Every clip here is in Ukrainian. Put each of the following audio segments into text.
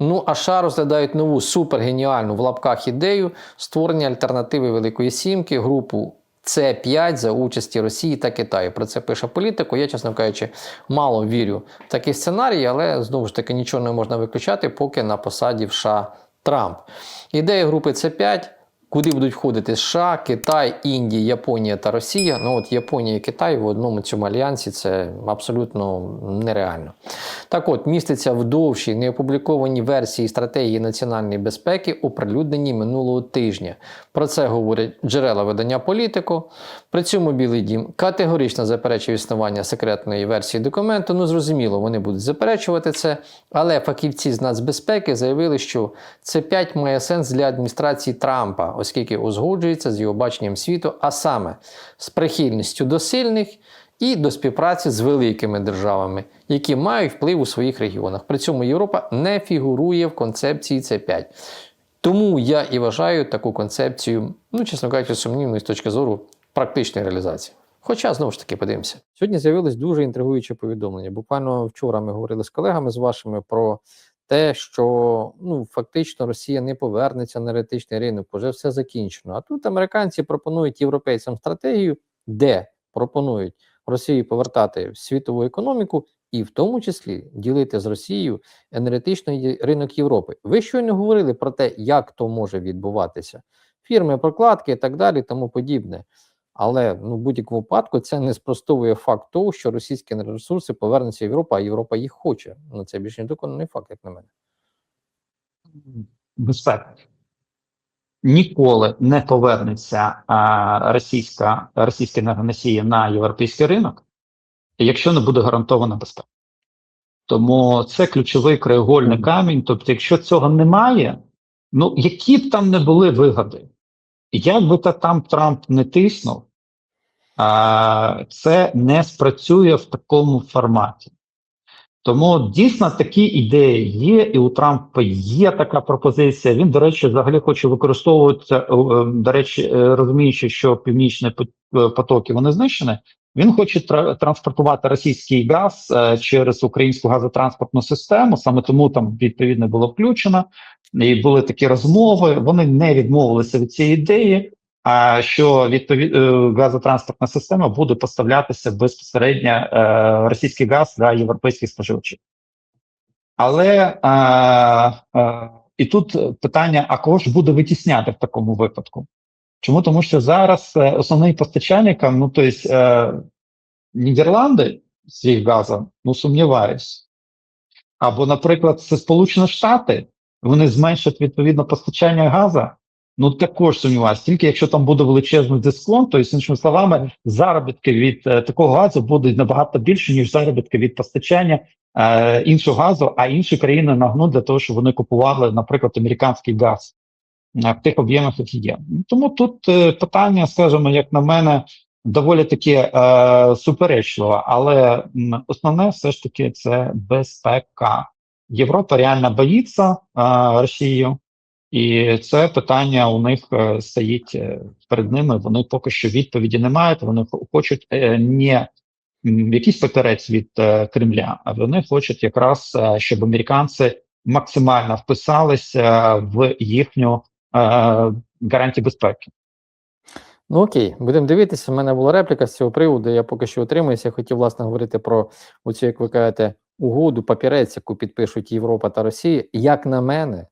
Ну, а США розглядають нову супергеніальну в лапках ідею створення альтернативи Великої Сімки, групу С5 за участі Росії та Китаю. Про це пише політику. Я, чесно кажучи, мало вірю в такий сценарій, але знову ж таки нічого не можна виключати, поки на посаді в США Трамп. Ідея групи С5. Куди будуть входити США, Китай, Індія, Японія та Росія. Ну от Японія і Китай в одному цьому альянсі це абсолютно нереально. Так от, міститься в довшій неопублікованій версії стратегії національної безпеки, оприлюдненій минулого тижня. Про це говорять джерела видання політико. При цьому Білий Дім категорично заперечує існування секретної версії документу. Ну, зрозуміло, вони будуть заперечувати це. Але фахівці з нацбезпеки заявили, що це 5 має сенс для адміністрації Трампа, оскільки узгоджується з його баченням світу, а саме з прихильністю до сильних і до співпраці з великими державами, які мають вплив у своїх регіонах. При цьому Європа не фігурує в концепції С5. Тому я і вважаю таку концепцію, ну, чесно кажучи, сумнівною з точки зору практичної реалізації. Хоча, знову ж таки, подивимося. Сьогодні з'явилось дуже інтригуюче повідомлення. Буквально вчора ми говорили з колегами з вашими про те, що ну, фактично Росія не повернеться на енергетичний ринок, вже все закінчено. А тут американці пропонують європейцям стратегію, де пропонують Росію повертати світову економіку і в тому числі ділити з Росією енергетичний ринок Європи. Ви щойно говорили про те, як то може відбуватися. Фірми, прокладки і так далі, тому подібне. Але ну, в будь-якому випадку це не спростовує факт того, що російські енергоресурси повернуться в Європу, а Європа їх хоче. Ну це більш не доконаний факт, як на мене. безпека. Ніколи не повернеться а, російська, російські енергоносії на європейський ринок, якщо не буде гарантована безпека. Тому це ключовий краєгольний камінь. Тобто, якщо цього немає, ну які б там не були вигоди, як би та там Трамп не тиснув, а, це не спрацює в такому форматі. Тому дійсно такі ідеї є, і у Трампа є така пропозиція. Він, до речі, взагалі хоче використовувати е, до речі, е, розуміючи, що північні е, потоки вони знищені. Він хоче транспортувати російський газ е, через українську газотранспортну систему. Саме тому там відповідно було включено. І були такі розмови. Вони не відмовилися від цієї ідеї. А що відповід е, газотранспортна система буде поставлятися безпосередньо е, російський газ для європейських споживачів. Але е, е, і тут питання: а кого ж буде витісняти в такому випадку? Чому? Тому що зараз е, основний постачальникам, ну тобто е, Нідерланди з їх газом, ну сумніваюсь. Або, наприклад, це Сполучені Штати, вони зменшать відповідно постачання газу. Ну також сумніваюся, тільки якщо там буде величезний дисконт, то іншими словами, заробітки від е, такого газу будуть набагато більше, ніж заробітки від постачання е, іншого газу, а інші країни нагнуть для того, щоб вони купували, наприклад, американський газ в тих об'ємах, які є. Тому тут е, питання, скажімо, як на мене, доволі таки е, суперечливе, але основне все ж таки це безпека. Європа реально боїться е, Росію. І це питання у них е, стоїть е, перед ними. Вони поки що відповіді не мають. Вони хочуть е, не якийсь папірець від е, Кремля, а вони хочуть якраз, щоб американці максимально вписалися в їхню гарантію безпеки. Ну окей, будемо дивитися. У мене була репліка з цього приводу. Я поки що утримуюся. Я хотів власне говорити про оцю, як ви кажете, угоду, папірець, яку підпишуть Європа та Росія. Як на мене,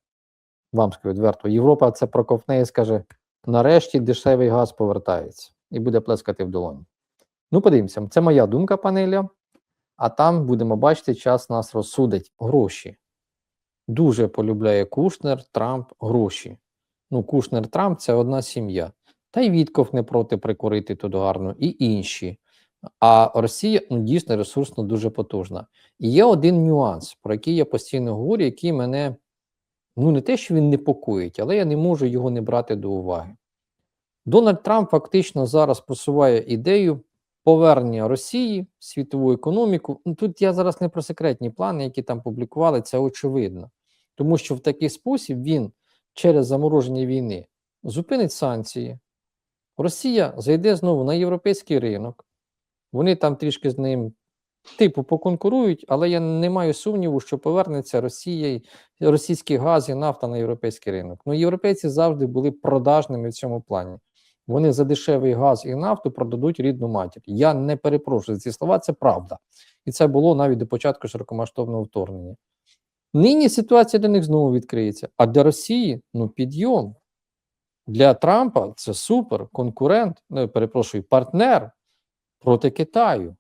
вам скажу відверто, Європа це проковтне і скаже: нарешті дешевий газ повертається і буде плескати в долоні. Ну, подивимося, це моя думка, пане Ілля. А там будемо бачити, час нас розсудить гроші. Дуже полюбляє Кушнер, Трамп гроші. Ну, Кушнер, Трамп це одна сім'я. Та й Вітков не проти прикурити тут гарно, і інші. А Росія ну, дійсно ресурсно дуже потужна. І є один нюанс, про який я постійно говорю, який мене ну не те, що він непокоїть, але я не можу його не брати до уваги. Дональд Трамп фактично зараз просуває ідею повернення Росії в світову економіку. Ну, тут я зараз не про секретні плани, які там публікували, це очевидно. Тому що в такий спосіб він через замороження війни зупинить санкції. Росія зайде знову на європейський ринок. Вони там трішки з ним Типу, поконкурують, але я не маю сумніву, що повернеться Росія, російський газ і нафта на європейський ринок. Ну, європейці завжди були продажними в цьому плані. Вони за дешевий газ і нафту продадуть рідну матір. Я не перепрошую ці слова, це правда. І це було навіть до початку широкомасштабного вторгнення. Нині ситуація для них знову відкриється. А для Росії ну підйом. Для Трампа це супер конкурент, ну, перепрошую, партнер проти Китаю.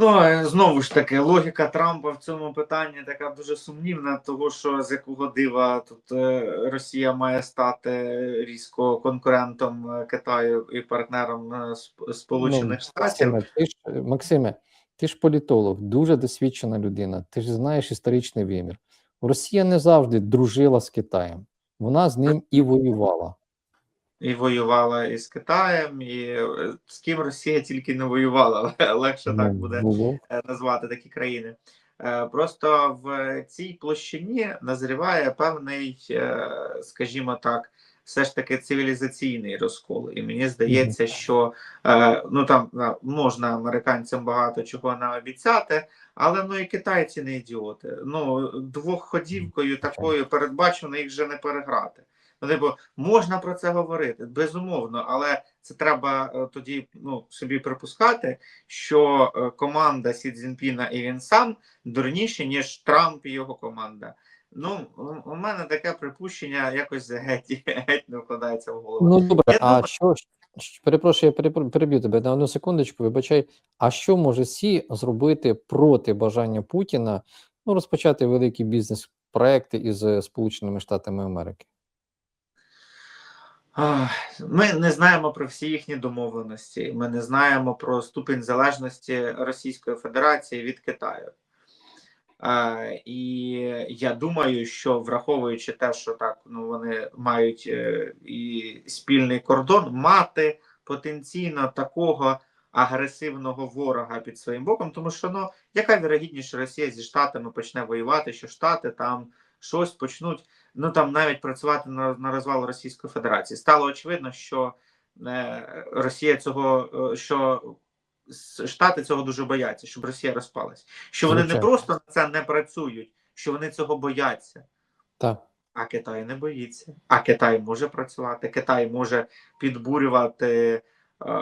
Ну, е, знову ж таки, логіка Трампа в цьому питанні така дуже сумнівна, того що з якого дива тут е, Росія має стати різко конкурентом е, Китаю і партнером Сп- Сполучених Штатів. Максиме, ти ж, політолог, дуже досвідчена людина, ти ж знаєш історичний вимір. Росія не завжди дружила з Китаєм, вона з ним і воювала. І воювала із Китаєм, і е, з ким Росія тільки не воювала, легше так Ну, буде було. е, назвати такі країни. Е, Просто в цій площині назріває певний, скажімо так, все ж таки цивілізаційний розкол. І мені здається, що е, ну там е, можна американцям багато чого наобіцяти, але ну і китайці не ідіоти. Ну двохходівкою такою передбачено їх вже не переграти. Ну, типу, можна про це говорити, безумовно, але це треба е, тоді ну, собі припускати, що е, команда Сі Цзіньпіна і він сам дурніші, ніж Трамп і його команда. Ну, у- мене таке припущення якось геть, геть не вкладається в голову. Ну добре, Я а думаю- що перепрошую, я переб'ю тебе на одну секундочку, вибачай. А що може Сі зробити проти бажання Путіна ну, розпочати великі бізнес-проекти із Сполученими Штатами Америки? Ми не знаємо про всі їхні домовленості. Ми не знаємо про ступінь залежності Російської Федерації від Китаю. І я думаю, що враховуючи те, що так ну вони мають і спільний кордон, мати потенційно такого агресивного ворога під своїм боком, тому що ну яка вірогідність, що Росія зі Штатами почне воювати, що Штати там щось почнуть ну там навіть працювати на, на розвал Російської Федерації. Стало очевидно, що е, Росія цього, е, що Штати цього дуже бояться, щоб Росія розпалась. Що вони не просто на це не працюють, що вони цього бояться. Так. А Китай не боїться. А Китай може працювати. Китай може підбурювати е,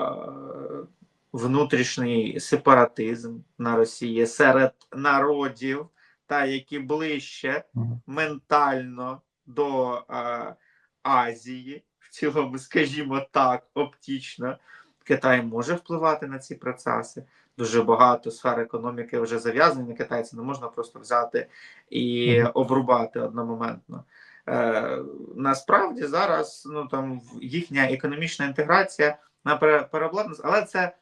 внутрішній сепаратизм на Росії серед народів, та які ближче Мгм. ментально до е, Азії, в цілому, скажімо так, оптично. Китай може впливати на ці процеси. Дуже багато сфер економіки вже зав'язані на Китай. Це не можна просто взяти і обрубати одномоментно. Е, насправді зараз ну там їхня економічна інтеграція на пере- переобладнання, але це,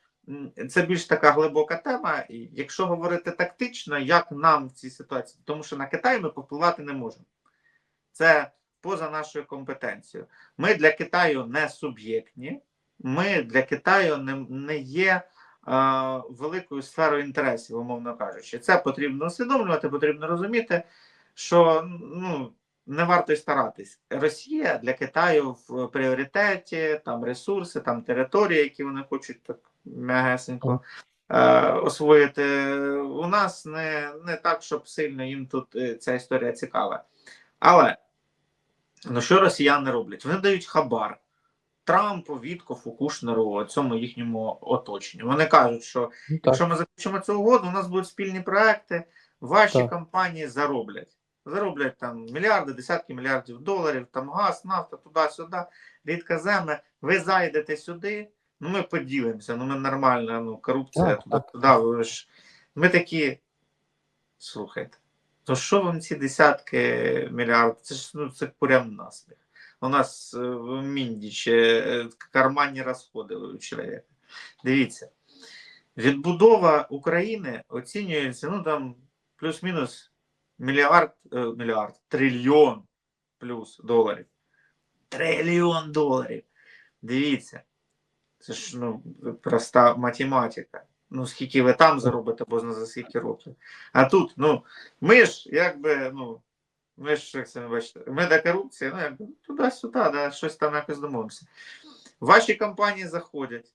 це більш така глибока тема. І якщо говорити тактично, як нам в цій ситуації, тому що на Китай ми повпливати не можемо. Це поза нашою компетенцією. Ми для Китаю не суб'єктні, ми для Китаю не, не є е, великою сферою інтересів, умовно кажучи. Це потрібно усвідомлювати, потрібно розуміти, що ну, не варто й старатись. Росія для Китаю в пріоритеті, там ресурси, там території, які вони хочуть так м'ягесенько е, освоїти. У нас не, не так, щоб сильно їм тут е, ця історія цікава. Але ну що росіяни роблять? Вони дають хабар. Трампу, Віткофу, Кушнеру, цьому їхньому оточенню. Вони кажуть, що Ну, так. Якщо ми заключимо цю угоду, у нас будуть спільні проекти, ваші Так. компанії зароблять. Зароблять там мільярди, десятки мільярдів доларів, там газ, нафта, туди-сюди, рідка земля. Ви зайдете сюди, ну ми поділимося, ну ми нормально, ну корупція туди, туди. Ви ж... Ми такі, слухайте, то що вам ці десятки мільярдів? Це ж ну, це прям насміх. У нас е, в Міндічі е, карманні розходи у чоловіка. Дивіться. Відбудова України оцінюється ну там плюс-мінус мільярд, е, мільярд, трильйон плюс доларів. Трильйон доларів. Дивіться, це ж ну, проста математика. Ну, скільки ви там заробите, бо за скільки років. А тут, ну, ми ж, якби, ну, ми ж, як самі бачите, до ну, якби туди-сюди, да, щось там якось домовимося. Ваші компанії заходять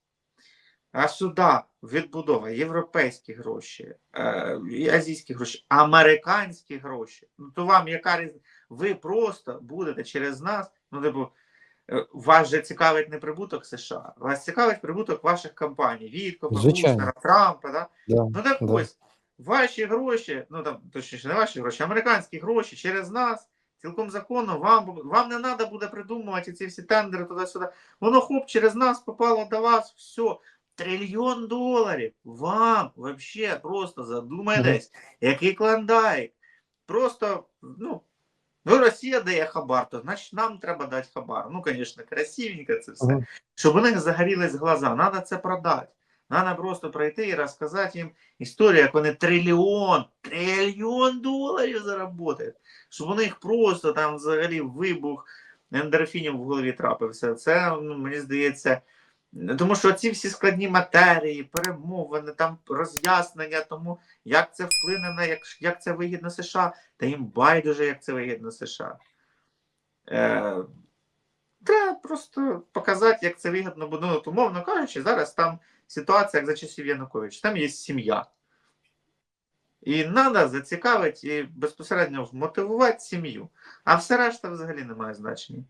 А сюди відбудова, європейські гроші, е, азійські гроші, американські гроші. Ну то вам яка різниця? Ви просто будете через нас. Ну, типу, е, вас же цікавить не прибуток США, вас цікавить прибуток ваших компаній, Віткова, Звичайно. Трампа. Да? Да. Ну так да. ось, ваші гроші, ну там точніше, не ваші гроші, американські гроші через нас. Цілком законно, вам, вам не треба буде придумувати ці всі тендери туди-сюди. Воно хоп, через нас попало до вас, все. Трильйон доларів. Вам вообще просто задумайтесь, який клондайк. Просто, ну, ну, Росія дає хабар, то значить нам треба дати хабар. Ну, звісно, красивенько це все. Щоб у них загорілись глаза. Треба це продати. Треба просто пройти і розказати їм історію, як вони трильйон, трильйон доларів заработають. Щоб у них просто там взагалі вибух ендорфінів в голові трапився. Це, ну, мені здається, тому що ці всі складні матерії, перемовини, там роз'яснення тому, як це вплине на як, як це вигідно США, та їм байдуже, як це вигідно США. Е, треба просто показати, як це вигідно, бо ну, умовно кажучи, зараз там ситуація, як за часів Януковича, там є сім'я. І треба зацікавити і безпосередньо вмотивувати сім'ю. А все решта взагалі не має значення.